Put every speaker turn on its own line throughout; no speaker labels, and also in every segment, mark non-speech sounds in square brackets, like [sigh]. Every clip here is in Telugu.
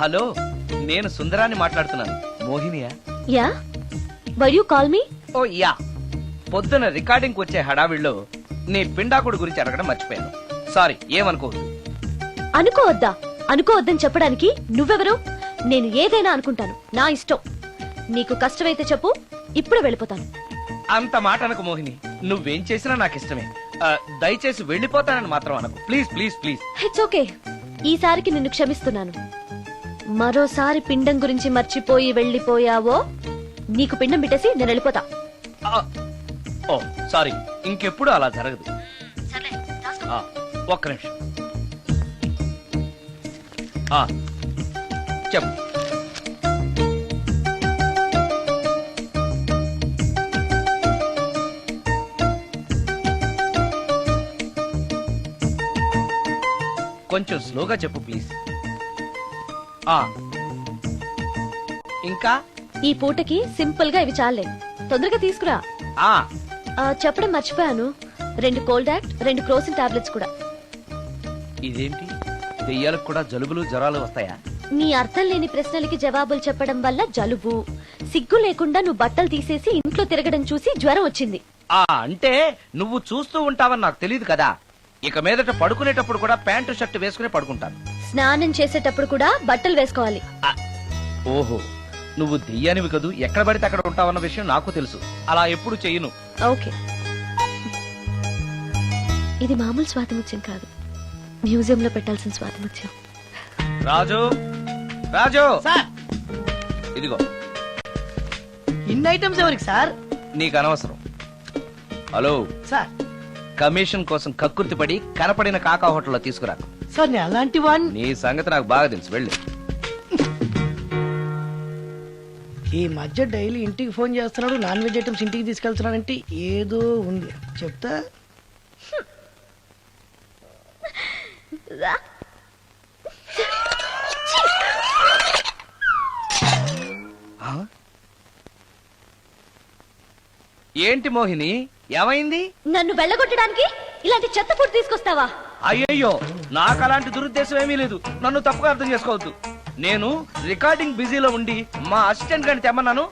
హలో నేను సుందరాన్ని మాట్లాడుతున్నాను. మోహినియా?
Yeah? Were you call me
oh yeah. పొద్దున రికార్డింగ్ వచ్చే హడావిడిలో నీ పిండాకుడు గురించి అడగడం మర్చిపోయాను. సారీ ఏమనుకోవద్దు.
అనుకోవద్దా? అనుకోవద్దని చెప్పడానికి నువ్వెవరు? నేను ఏదైనా అనుకుంటాను. నా ఇష్టం. నీకు కష్టమైతే చెప్పు ఇప్పుడు వెళ్ళిపోతాను.
అంత మాట అనకు మోహిని. నువ్వేం చేసినా నాకు ఇష్టమే. ఆ, దయచేసి వెళ్ళిపోతానని మాత్రం అనకు. Please please please.
It's okay ఈసారికి నిన్ను క్షమిస్తున్నాను. మరోసారి పిండం గురించి మర్చిపోయి వెళ్ళిపోయావో? నీకు పిండం పెట్టేసి నేను వెళ్ళిపోతా.
ఆ, ఓ సారీ ఇంకెప్పుడు అలా జరగదు. ఆ, ఒక్క నిమిషం. ఆ, చెప్పు. కొంచెం స్లోగా చెప్పు ప్లీజ్. ఆ. ఇంకా?
ఈ పూటకి సింపుల్గా ఇవి చాలే. తొందరగా తీసుకురా.
ఆ.
ఆ, చెప్పడం మర్చిపోయాను. రెండు కోల్డ్ యాక్ట్ రెండు క్రోసిన్ టాబ్లెట్స్ కూడా.
ఇదేంటి? దెయ్యాలకు కూడా జలుబులు జ్వరాలు వస్తాయా?
నీ అర్థం లేని ప్రశ్నలకి జవాబులు చెప్పడం వల్ల జలుబు. సిగ్గు లేకుండా నువ్వు బట్టలు తీసేసి ఇంట్లో తిరగడం చూసి జ్వరం వచ్చింది.
ఆ అంటే నువ్వు చూస్తూ ఉంటావని నాకు తెలియదు కదా. ఇక మీదట పడుకునేటప్పుడు కూడా ప్యాంటు షర్ట్ వేసుకుని పడుకుంటాను.
స్నానం చేసేటప్పుడు కూడా బట్టలు వేసుకోవాలి.
ఓహో నువ్వు దెయ్యానివి కదూ. ఎక్కడ పడితే అక్కడ ఉంటావన్న విషయం నాకు తెలుసు. అలా ఎప్పుడు చెయ్యను
ఓకే. ఇది మామూలు స్వాతిముత్యం కాదు. మ్యూజియం లో పెట్టాల్సిన స్వాతిముత్యం.
రాజు రాజు!
సార్!
ఇదిగో.
ఇన్ని ఐటమ్స్ ఎవరికి సార్?
నీకు అనవసరం. హలో.
సార్.
కమిషన్ కోసం కక్కుర్తి పడి కనపడిన కాకా హోటల్లో తీసుకురా
సార్ నేను అలాంటి వాడిని
నీ సంగతి నాకు బాగా తెలుసు వెళ్ళు.
ఈ మధ్య డైలీ ఇంటికి ఫోన్ చేస్తున్నాడు నాన్ వెజ్ ఐటమ్స్ ఇంటికి తీసుకెళ్తున్నాడంటే ఏదో ఉంది. చెప్తా?
ఏంటి మోహిని? ఏమైంది?
నన్ను వెళ్ళగొట్టడానికి ఇలాంటి చెత్త ఫుడ్ తీసుకొస్తావా?
అయ్యయ్యో నాకు అలాంటి దురుద్దేశం ఏమీ లేదు. నన్ను తప్పుగా అర్థం చేసుకోవద్దు. నేను రికార్డింగ్ బిజీలో ఉండి మా అసిస్టెంట్ గారిని తెమ్మన్నాను.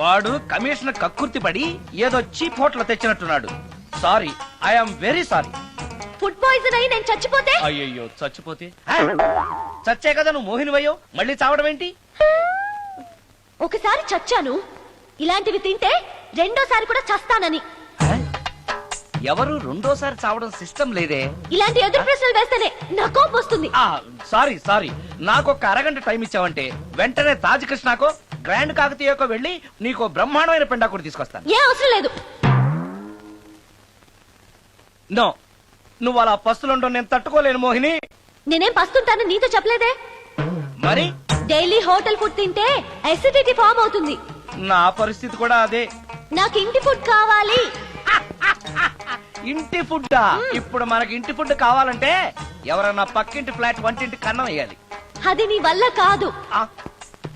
వాడు కమిషనర్ కక్కుర్తి పడి ఏదో cheap hotel తెచ్చినట్టున్నాడు. Sorry I'm very sorry.
Food poison అయి నేను చచ్చిపోతే?
అయ్యయ్యో చచ్చిపోతే? చచ్చే కదా నువ్వు మోహినివయ్యో మళ్ళీ చావడం ఏంటి?
ఒకసారి చచ్చాను. ఇలాంటివి తింటే రెండోసారి కూడా చస్తానని?
ఎవరు రెండోసారి చావడం సిస్టమ్ లేదే.
ఇలాంటి ఎదురు ప్రశ్నలు వేస్తేనే నా కోపం వస్తుంది.
ఆ సారీ సారీ. నాకు ఒక అరగంట టైం ఇచ్చావంటే వెంటనే తాజ్ కృష్ణాకో గ్రాండ్ కాకతీయకో వెళ్ళి నీకు బ్రహ్మాండమైన పెండాకుడు తీసుకొస్తాను.
ఏ అవసరం లేదు.
నో నువ్వు అలా పస్తులుండవు నేను తట్టుకోలేను మోహిని.
నేనేం పస్తుంటాను నీతో చెప్పలేదే?
మరి?
డైలీ హోటల్ ఫుడ్ తింటే అసిడిటీ ఫామ్ అవుతుంది.
నా పరిస్థితి కూడా అదే.
నాకు ఇంటి ఫుడ్ కావాలి. [laughs]
ఇంటి ఫుడ్ ఇప్పుడు మనకి ఇంటి ఫుడ్ కావాలంటే ఎవరన్నా పక్కింటి ఫ్లాట్ వంటింటి కన్నం వేయాలి.
అది నీ వల్ల కాదు.
ఆ,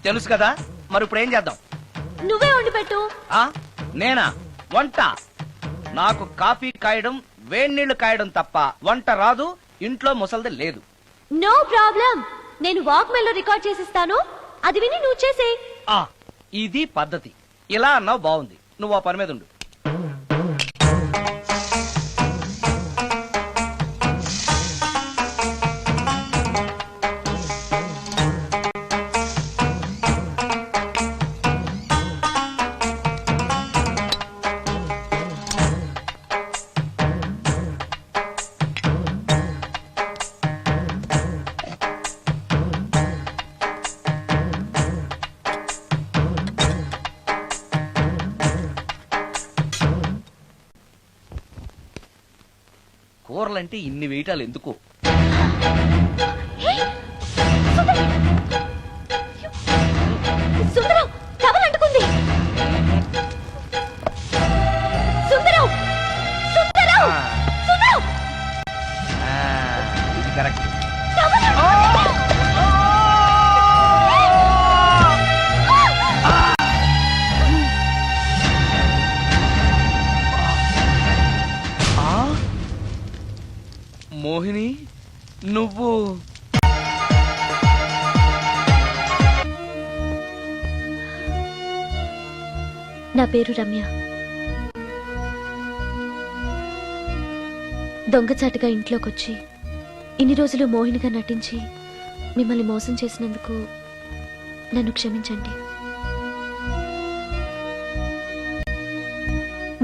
తెలుసు కదా? మరి ఇప్పుడు ఏం చేద్దాం?
నువ్వే వండి పెట్టు.
ఆ నేనా? వంట. నాకు కాఫీ కాయడం వేడి నీళ్ళు కాయడం తప్ప వంట రాదు ఇంట్లో ముసల్ది లేదు.
No problem. నేను వాక్ మెల్లో రికార్డ్ చేసిస్తాను. అది విని నువ్వు చేసే
ఆ ఇది పద్ధతి. ఇలా అన్నావు బాగుంది. నువ్వు ఆ పని మీద ఉండు. కూరలంటే ఇన్ని వేయటాలు ఎందుకు?
సుందరం!
నువ్వు.
నా పేరు రమ్య. దొంగచాటుగా ఇంట్లోకొచ్చి ఇన్ని రోజులు మోహినిగా నటించి మిమ్మల్ని మోసం చేసినందుకు నన్ను క్షమించండి.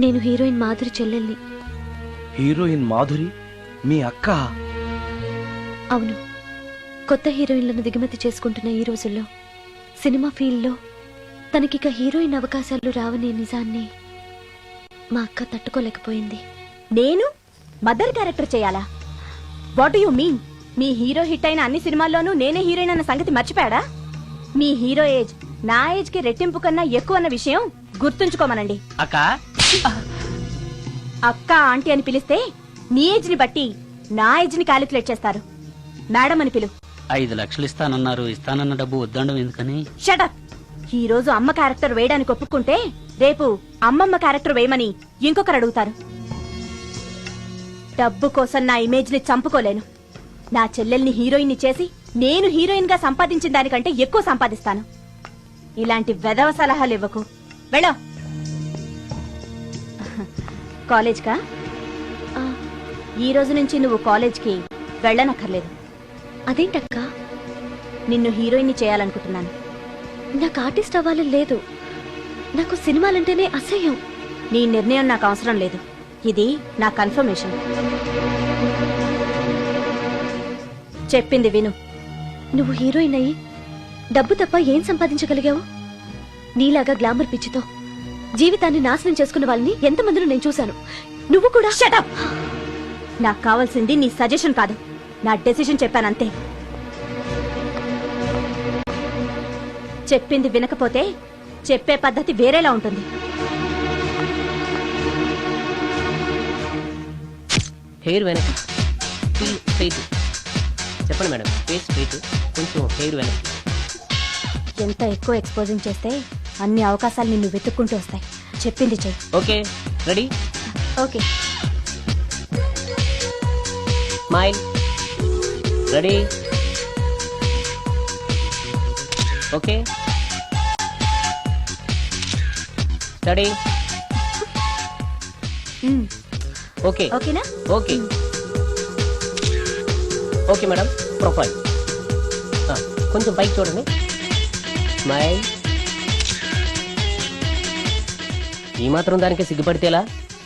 నేను హీరోయిన్ మాధురి చెల్లెల్ని.
హీరోయిన్ మాధురి? మీ అక్క?
అవును. కొత్త హీరోయిన్లను దిగుమతి చేసుకుంటున్న ఈ రోజుల్లో సినిమా ఫీల్డ్లో తనకిక హీరోయిన్ అవకాశాలు రావనే నిజాన్ని మా అక్క తట్టుకోలేకపోయింది.
నేను? మదర్ క్యారెక్టర్ చేయాలా? వాట్ యు మీన్ మీ హీరో హిట్ అయిన అన్ని సినిమాల్లోనూ నేనే హీరోయిన్ అన్న సంగతి మర్చిపోయాడా? మీ హీరో ఏజ్ నా ఏజ్కి రెట్టింపు కన్నా ఎక్కువ అన్న విషయం గుర్తుంచుకోమనండి.
అక్క?
అక్క ఆంటీ అని పిలిస్తే నీ ఏజ్ని బట్టి నా ఏజ్ని క్యాలిక్యులేట్ చేస్తారు. మేడం అని పిలు.
ఐదు లక్షలు ఇస్తానన్నారు. ఇస్తానన్న డబ్బు వద్దండం ఎందుకని?
షటప్ ఈ రోజు అమ్మ క్యారెక్టర్ వేయడానికి ఒప్పుకుంటే రేపు అమ్మమ్మ క్యారెక్టర్ వేయమని ఇంకొకరు అడుగుతారు. డబ్బు కోసం నా ఇమేజ్ని చంపుకోలేను. నా చెల్లెల్ని హీరోయిన్ని చేసి నేను హీరోయిన్గా సంపాదించిన దానికంటే ఎక్కువ సంపాదిస్తాను. ఇలాంటి వెధవ సలహాలు ఇవ్వకు. వెళ్ళో. కాలేజ్కా? ఈ రోజు నుంచి నువ్వు కాలేజ్కి వెళ్ళనక్కర్లేదు.
అదేంటక్క?
నిన్ను హీరోయిన్ని చేయాలనుకుంటున్నాను.
నాకు ఆర్టిస్ట్ అవ్వాలని లేదు. నాకు సినిమాలంటేనే అసహ్యం.
నీ నిర్ణయం నాకు అవసరం లేదు. ఇది నా కన్ఫర్మేషన్. చెప్పింది విను.
నువ్వు హీరోయిన్ అయ్యి డబ్బు తప్ప ఏం సంపాదించగలిగావు? నీలాగా గ్లామర్ పిచ్చితో జీవితాన్ని నాశనం చేసుకున్న వాళ్ళని ఎంతమందిలో నేను చూశాను? నువ్వు కూడా?
షటప్ నాకు కావాల్సింది నీ సజెషన్ కాదు. నా డెసిషన్ చెప్పానంతే. చెప్పింది వినకపోతే చెప్పే పద్ధతి వేరేలా ఉంటుంది.
హెయిర్ వెనక్కి. ఫుల్ స్ట్రైట్ చెప్పండి మేడం ఫేస్ స్ట్రైట్ కొంచెం హెయిర్ వెనక్కి.
ఎంత ఎక్కువ ఎక్స్పోజింగ్ చేస్తే అన్ని అవకాశాలు నిన్ను వెతుక్కుంటూ వస్తాయి. చెప్పింది చెయ్యి.
Okay ready?
Okay.
Smile ready okay steady okay
ఓకేనా
ఓకే ఓకే మేడం ప్రొఫైల్ కొంచెం పైకి చూడండి స్మైల్ ఈ మాత్రం దానికి సిగ్గుపడితేలా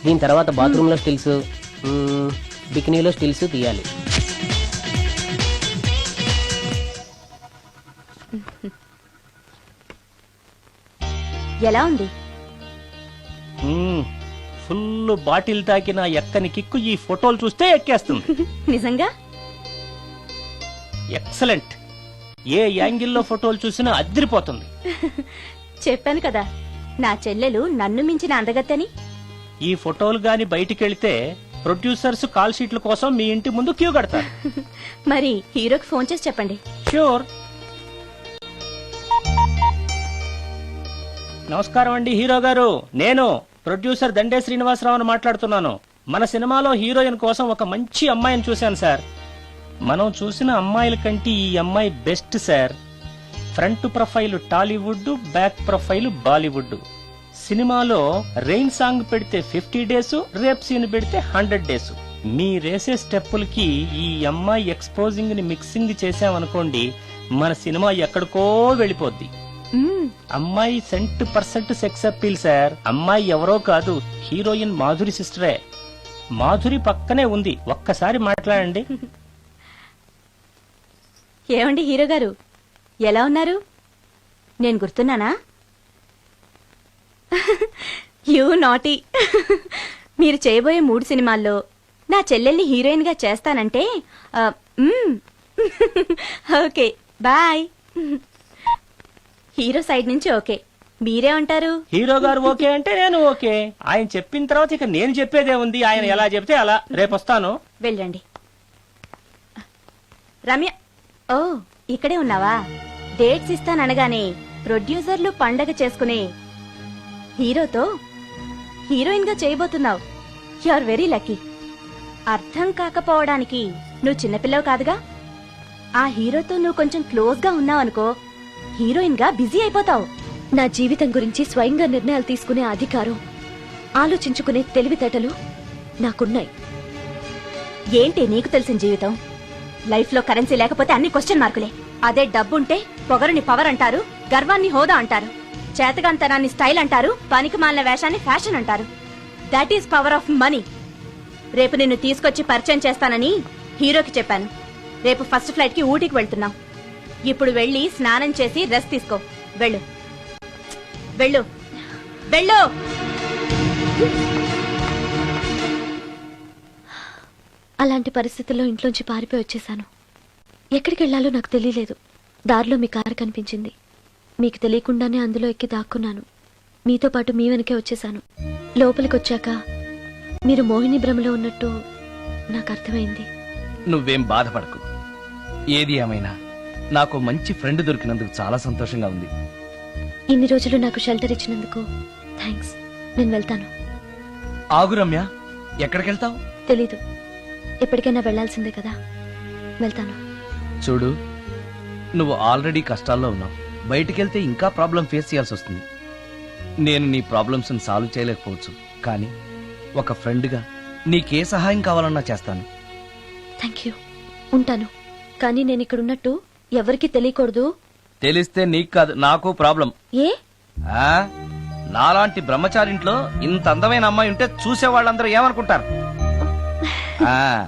దీని తర్వాత బాత్రూంలో స్టిల్స్ బికినీలో స్టిల్స్ తీయాలి
ఎలా ఉంది?
ఫుల్ బాటిల్ తాకిన ఎక్కని కిక్కు ఈ ఫోటోలు చూస్తే ఎక్కేస్తుంది. [laughs]
నిజంగా?
ఎక్సలెంట్. ఏ యాంగిల్లో ఫోటోలు చూసినా అదిరిపోతుంది. [laughs]
చెప్పాను కదా నా చెల్లెలు నన్ను మించిన అందగత్తని.
ఈ ఫోటోలు గాని బయటికెళ్తే ప్రొడ్యూసర్స్ కాల్ షీట్ల కోసం మీ ఇంటి ముందు క్యూ కడతారు. [laughs]
మరి హీరోకి ఫోన్ చేసి చెప్పండి.
షూర్ నమస్కారం అండి హీరో గారు. నేను ప్రొడ్యూసర్ దండే శ్రీనివాసరావుని మాట్లాడుతున్నాను. మన సినిమాలో హీరోయిన్ కోసం ఒక మంచి అమ్మాయిని చూశాను సార్. మనం చూసిన అమ్మాయిల కంటే ఈ అమ్మాయి best sir. Front profile Tollywood back profile Bollywood. సినిమాలో రెయిన్ సాంగ్ పెడితే ఫిఫ్టీ డేస్ రేప్ సీన్ పెడితే హండ్రెడ్ డేస్. మీరేసే స్టెప్పులకి ఈ అమ్మాయి ఎక్స్పోజింగ్ని మిక్సింగ్ చేసామనుకోండి మన సినిమా ఎక్కడికో వెళ్ళిపోద్ది. అమ్మాయి cent percent sex appeal sir. అమ్మాయి ఎవరో కాదు హీరోయిన్ మాధురి సిస్టరే. మాధురి పక్కనే ఉంది. ఒక్కసారి మాట్లాడండి.
ఏమండి హీరో గారు? ఎలా ఉన్నారు? నేను గుర్తున్నానా? You naughty. మీరు చేయబోయే మూడు సినిమాల్లో నా చెల్లెల్ని హీరోయిన్గా చేస్తానంటే ఓకే బాయ్. హీరో సైడ్ నుంచి ఓకే. మీరే ఉంటారు.
హీరో గారు ఓకే అంటే నేను ఓకే. ఆయన చెప్పిన తర్వాత ఇక నేను చెప్పేదే ఉంది. ఆయన ఎలా చెప్తే అలా. రేపు వస్తాను.
వెళ్ళండి. రమ్య ఓ ఇక్కడే ఉన్నావా? డేట్స్ ఇస్తాననగానే ప్రొడ్యూసర్లు పండగ చేసుకునే హీరోతో హీరోయిన్గా చేయబోతున్నావు. You are very lucky. అర్థం కాకపోవడానికి నువ్వు చిన్నపిల్లవు కాదుగా? ఆ హీరోతో నువ్వు కొంచెం క్లోజ్గా ఉన్నావు అనుకో హీరోయిన్గా బిజీ అయిపోతావు.
నా జీవితం గురించి స్వయంగా నిర్ణయాలు తీసుకునే అధికారం ఆలోచించుకునే తెలివితేటలు నాకున్నాయి.
ఏంటి నీకు తెలిసిన జీవితం? లైఫ్లో కరెన్సీ లేకపోతే అన్ని క్వశ్చన్ మార్కులే. అదే డబ్బుంటే పొగరుని పవర్ అంటారు గర్వాన్ని హోదా అంటారు చేతగాంతనాన్ని స్టైల్ అంటారు పనికి మాలిన వేషాన్ని ఫ్యాషన్ అంటారు. That is power of money రేపు నిన్ను తీసుకొచ్చి పరిచయం చేస్తానని హీరోకి చెప్పాను. రేపు ఫస్ట్ ఫ్లైట్కి ఊటీకి వెళ్తున్నాం. ఇప్పుడు వెళ్ళి స్నానం చేసి రెస్ట్ తీసుకో. వెళ్ళు. వెళ్ళు. వెళ్ళు!
అలాంటి పరిస్థితుల్లో ఇంట్లోంచి పారిపోయి వచ్చేశాను. ఎక్కడికి వెళ్ళాలో నాకు తెలియలేదు. దారిలో మీ కారు కనిపించింది. మీకు తెలియకుండానే అందులో ఎక్కి దాక్కున్నాను. మీతో పాటు మీ వెనకే వచ్చేశాను. లోపలికి వచ్చాక మీరు మోహిని భ్రమలో ఉన్నట్టు నాకు అర్థమైంది.
నువ్వేం బాధపడకు. ఏది ఏమైనా నాకు మంచి ఫ్రెండ్ దొరికినందుకు చాలా సంతోషంగా ఉంది.
ఇన్ని రోజులు నాకు షెల్టర్ ఇచ్చినందుకు థ్యాంక్స్ నేను వెళ్తాను.
ఆగు రమ్య ఎక్కడికి వెళ్తావు
తెలీదు. ఎప్పటికైనా వెళ్ళాల్సిందే కదా. వెళ్తాను.
చూడు నువ్వు ఆల్రెడీ కష్టాల్లో ఉన్నావు. బయటికెళ్తే ఇంకా ప్రాబ్లం ఫేస్ చేయాల్సి వస్తుంది. నేను నీ ప్రాబ్లమ్స్ సాల్వ్ చేయలేకపోవచ్చు. కానీ ఒక ఫ్రెండ్గా నీకే సహాయం కావాలన్నా చేస్తాను.
థ్యాంక్ యూ ఉంటాను. కానీ నేను ఇక్కడ ఉన్నట్టు ఎవరికీ తెలియకూడదు?
తెలిస్తే నీకు కాదు నాకు ప్రాబ్లం.
ఏ?
ఆ? నాలాంటి బ్రహ్మచారింట్లో ఇంత అందమైన అమ్మాయి ఉంటే చూసే వాళ్ళందరూ ఏమనుకుంటారు? ఆ.